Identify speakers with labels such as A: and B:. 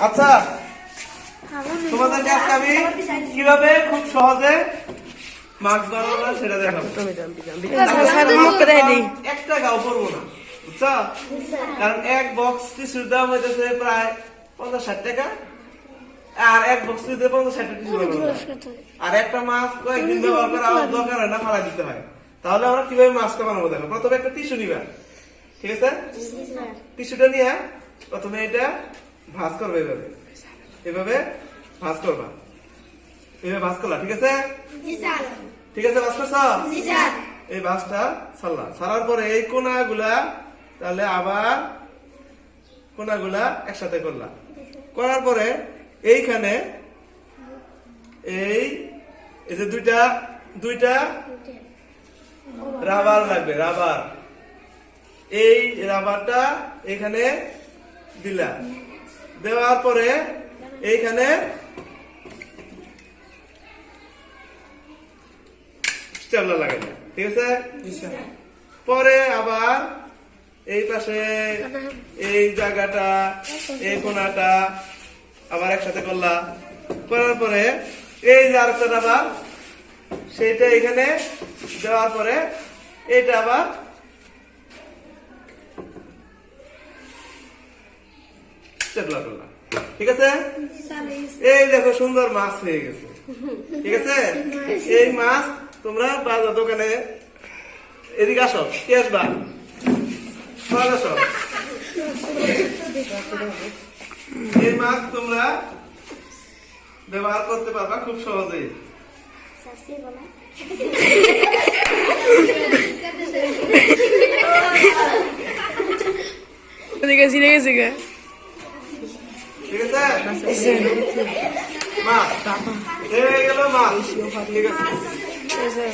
A: আচ্ছা তোমাদেরকে আজকে আমি কীভাবে খুব সহজে মাছ বানাবো না সেটা দেখাবো। এক টাকাও পড়ব না বুঝছ? কারণ এক বক্স দাম হইতেছে প্রায় পঞ্চাশ ষাট টাকা আর এক বক্স টিস্যুতে পঞ্চাশ ষাট টাকা আর একটা মাছ কয়েকদিন ব্যবহার করা আমার দরকার হয় না ফালা দিতে হয়। তাহলে আমরা কীভাবে মাছটা বানাবো দেখো প্রথমে একটা টিস্যু নিবা ঠিক আছে? টিস্যুটা নিয়ে প্রথমে এটা ভাঁজ করবে এভাবে এভাবে ভাঁজ করবা এভাবে ভাঁজ করলা ঠিক আছে? ঠিক আছে ভাঁজ করছ এই বাসটা ছাড়লা ছাড়ার পরে এই কোনাগুলা তাহলে আবার কোনাগুলা একসাথে করলা। করার পরে এইখানে এই এই যে দুইটা দুইটা রাবার লাগবে রাবার। এই রাবারটা এখানে দিলা। দেওয়ার পরে এইখানে স্টেবলার লাগাবে ঠিক আছে? পরে আবার এই পাশে এই জায়গাটা এই কোনাটা আবার একসাথে করলা। করার পরে এই যে আরেকটা আবার সেইটা এখানে দেওয়ার পরে এইটা আবার ঠিক আছে? এই দেখো, সুন্দর মাছ হয়ে গেছে। ঠিক আছে? এই মাছ তোমরা বাজার দোকানে এদিকে আসো, কে আসবা? আসো। এই মাছ তোমরা ব্যবহার করতে পারবা খুব সহজেই।
B: গেছে গা
A: ঠিক আছে? মা এই গেল মা। ঠিক আছে।